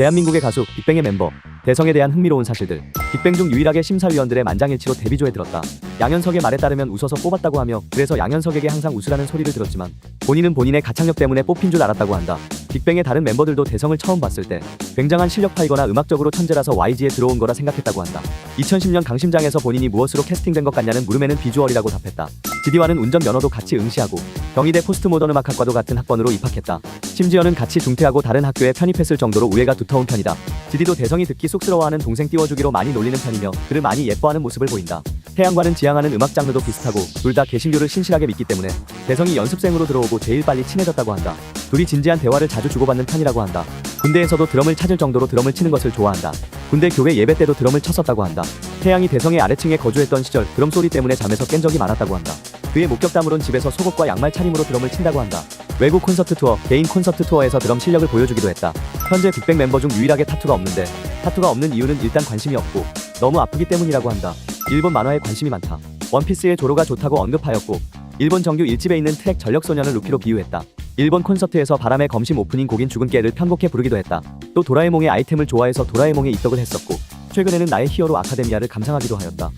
대한민국의 가수 빅뱅의 멤버 대성에 대한 흥미로운 사실들. 빅뱅 중 유일하게 심사위원들의 만장일치로 데뷔조에 들었다. 양현석의 말에 따르면 웃어서 뽑았다고 하며 그래서 양현석에게 항상 웃으라는 소리를 들었지만 본인은 본인의 가창력 때문에 뽑힌 줄 알았다고 한다. 빅뱅의 다른 멤버들도 대성을 처음 봤을 때 굉장한 실력파이거나 음악적으로 천재라서 YG에 들어온 거라 생각했다고 한다. 2010년 강심장에서 본인이 무엇으로 캐스팅된 것 같냐는 물음에는 비주얼이라고 답했다. 지디와는 운전면허도 같이 응시하고 경희대 포스트모던 음악학과도 같은 학번으로 입학했다 심지어는 같이 중퇴하고 다른 학교에 편입했을 정도로 우애가 두터운 편이다. 지디도 대성이 듣기 쑥스러워하는 동생 띄워주기로 많이 놀리는 편이며 그를 많이 예뻐하는 모습을 보인다. 태양과는 지향하는 음악 장르도 비슷하고 둘 다 개신교를 신실하게 믿기 때문에 대성이 연습생으로 들어오고 제일 빨리 친해졌다고 한다. 둘이 진지한 대화를 자주 주고받는 편이라고 한다. 군대에서도 드럼을 찾을 정도로 드럼을 치는 것을 좋아한다. 군대 교회 예배 때도 드럼을 쳤었다고 한다. 태양이 대성의 아래층에 거주했던 시절 드럼 소리 때문에 잠에서 깬 적이 많았다고 한다. 그의 목격담으론 집에서 속옷과 양말 차림으로 드럼을 친다고 한다. 외국 콘서트 투어, 개인 콘서트 투어에서 드럼 실력을 보여주기도 했다. 현재 빅뱅 멤버 중 유일하게 타투가 없는데 타투가 없는 이유는 일단 관심이 없고 너무 아프기 때문이라고 한다. 일본 만화에 관심이 많다. 원피스의 조로가 좋다고 언급하였고 일본 정규 1집에 있는 트랙 전력소년을 루피로 비유했다. 일본 콘서트에서 바람의 검심 오프닝 곡인 죽은 깨를 편곡해 부르기도 했다. 또 도라에몽의 아이템을 좋아해서 도라에몽에 입덕을 했었고 최근에는 나의 히어로 아카데미아를 감상하기도 하였다.